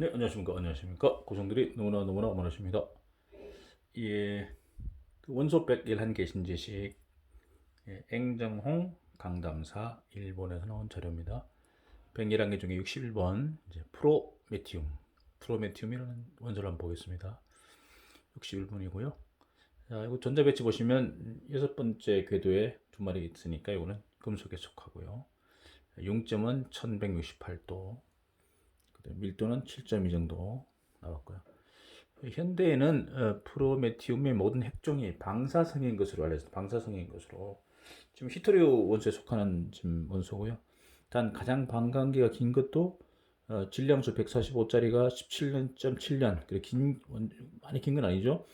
네, 안녕하십니까. 안녕하십니까. 고성들이 너무나 너무나 많으십니다. 예, 그 원소 101한 계신지식, 예, 앵정홍 강담사 일본에서 나온 자료입니다. 101한 개 중에 61번, 이제 프로메티움, 프로메티움이라는 원소를 한번 보겠습니다. 61번이고요. 자, 이거 전자 배치 보시면 여섯 번째 궤도에 두 마리 있으니까 이거는 금속에 속하고요. 용점은 1168도, 그다음에 밀도는 7.2 정도 나왔고요. 현대에는 어, 프로메티움의 모든 핵종이 방사성인 것으로 알려져 방사성인 것으로 지금 히토리오 원소에 속하는 지금 원소고요. 단 가장 반감기가 긴 것도 어, 질량수 145짜리가 17.7년 그래 긴 원- 많이 긴 건 아니죠.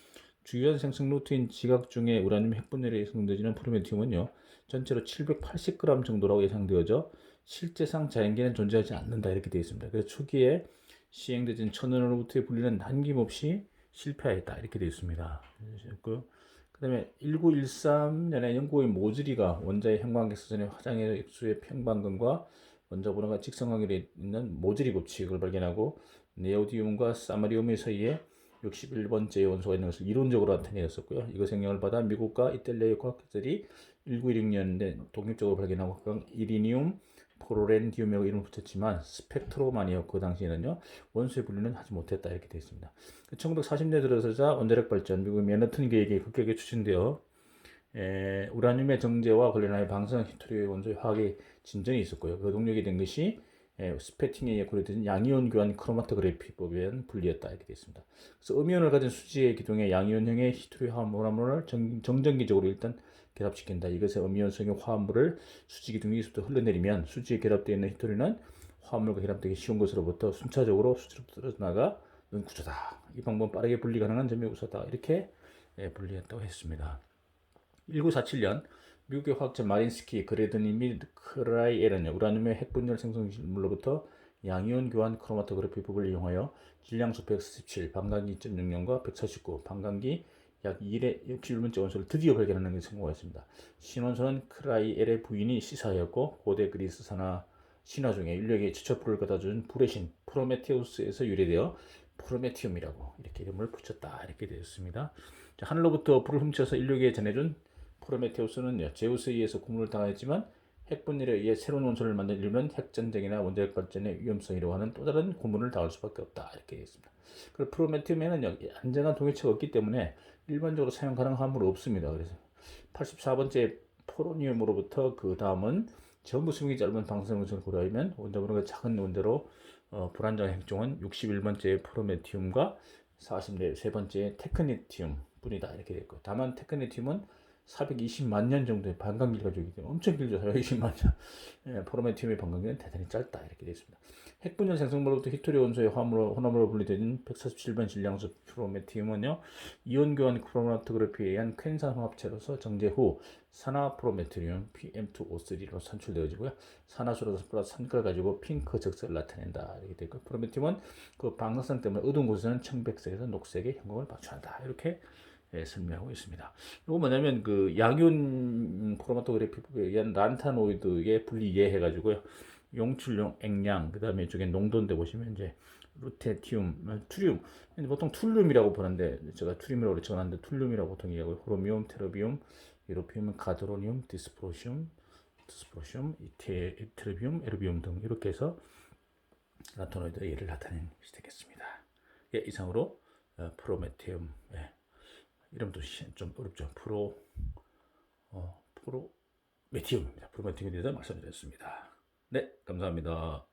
주요한 생성 루트인 지각 중에 우라늄 핵분열이 생성되지는 프로메티움은요 전체로 780g 정도라고 예상되어져 실제상 자연계는 존재하지 않는다 이렇게 되어 있습니다. 그래서 초기에 시행되진 천연으로부터의 분리는 남김없이 실패하였다 이렇게 되어 있습니다. 그 그다음에 1913년에 영국의 모즈리가 원자의 형광객사전의 화장의 액수의 평방근과 원자 분화가 직선관계에 있는 모즈리 법칙을 발견하고 네오디움과 사마리움의 사이에 61번째 원소가 있는 것을 이론적으로 나타내었었고요. 이것의 영향을 받아 미국과 이탈리아의 과학자들이 1916년에 독립적으로 발견하고 그 이리니움, 포로렌디움이라고 이름을 붙였지만 스펙트로만이었고 그 당시에는요 원소의 분류는 하지 못했다 이렇게 되어 있습니다. 1940년대 들어서자 원자력 발전 미국 맨하튼 계획이 급격하게 추진되어 에, 우라늄의 정제와 관련하여 방사능 히토리의 원소의 화학의 진전이 있었고요. 그 동력이 된 것이 에, 스패팅의 역할을 든 양이온 교환 크로마토그래피법에 의한 분리였다 이렇게 되어 있습니다. 그래서 음이온을 가진 수지의 기둥에 양이온형의 히토리 화합물을 정, 정전기적으로 일단 결합시킨다. 이것의 음이온성의 화합물을 수지 기둥에서부터 흘러내리면 수지에 결합되어 있는 히토리는 화합물과 결합되기 쉬운 것으로부터 순차적으로 수지로 떨어져 나가 는 구조다. 이 방법은 빠르게 분리 가능한 점이 우수하다. 이렇게 예, 분리했다고 했습니다. 1947년 미국의 화학자 마린스키, 그레드니 및 크라이에르는 우라늄의 핵분열 생성물로부터 양이온 교환 크로마토그래피 법을 이용하여 질량수 147, 반감기 2.6년과 149, 반감기 약 1의 61번째 원소를 드디어 발견하는 데 성공했습니다. 신원소는 크라이엘의 부인이 시사하였고 고대 그리스 산화 신화 중에 인류에게 지척불을 갖다준 불의 신 프로메테우스에서 유래되어 프로메티움이라고 이렇게 이름을 붙였다 이렇게 되었습니다. 자, 하늘로부터 불을 훔쳐서 인류에게 전해준 프로메테우스는 제우스에 의해서 고문을 당하였지만 핵분열에 의해 새로운 원소를 만든 인류는 핵전쟁이나 원자력 발전의 위험성이라고 하는 또 다른 고문을 당할 수밖에 없다 이렇게 되어 있습니다. 그리고 프로메티움에는 안전한 동해체가 없기 때문에 일반적으로 사용 가능한 화물이 없습니다. 그래서 84번째 포로니움으로부터 그 다음은 전부 수명이 짧은 방사능 원소를 고려하면 원자번호가 작은 원자로 어, 불안정한 핵종은 61번째 프로메티움과 43번째 테크네티움 뿐이다 이렇게 됐고 다만 테크네티움은 420만 년 정도의 반감기를 가지고 있기 때문에 엄청 길죠. 420만 년. 예, 포로메티움의 반감기는 대단히 짧다. 이렇게 되어 있습니다. 핵분열 생성물로부터 히토리 원소의 화물로, 혼합으로 분리되는 147번 질량수 프로메티움은요, 이온 교환 크로마토그래피에 의한 퀸산 화합체로서 정제 후 산화 프로메티움 PM2O3로 산출되어지고요. 산화수로서 플러스 산걸 가지고 핑크 적색을 나타낸다. 이렇게 되고 프로메티움은 그 방사성 때문에 어두운 곳에서는 청백색에서 녹색의 형광을 발출한다. 이렇게 예, 설명하고 있습니다. 이거 뭐냐면 그 양이온 크로마토그래피법에 의한 란타노이드의 분리 이해해 가지고요. 용출용 액량 그 다음에 이쪽에 농도인데 보시면 이제 루테티움, 투륨 보통 툴륨이라고 보는데 제가 투륨이라고 적어놨는데 툴륨이라고 보통 얘기하고 호로미움, 테러비움, 유로피움, 가드로니움, 디스프로시움, 디스프로시움, 이테, 이테르비움, 에르비움 등 이렇게 해서 란타노이드의 예를 나타내는 것이 되겠습니다. 예, 이상으로 어, 프로메테움 예. 이름도 시- 좀 어렵죠. 프로 어, 프로 메티움입니다. 프로 메티움에 대해서 말씀드렸습니다. 네, 감사합니다.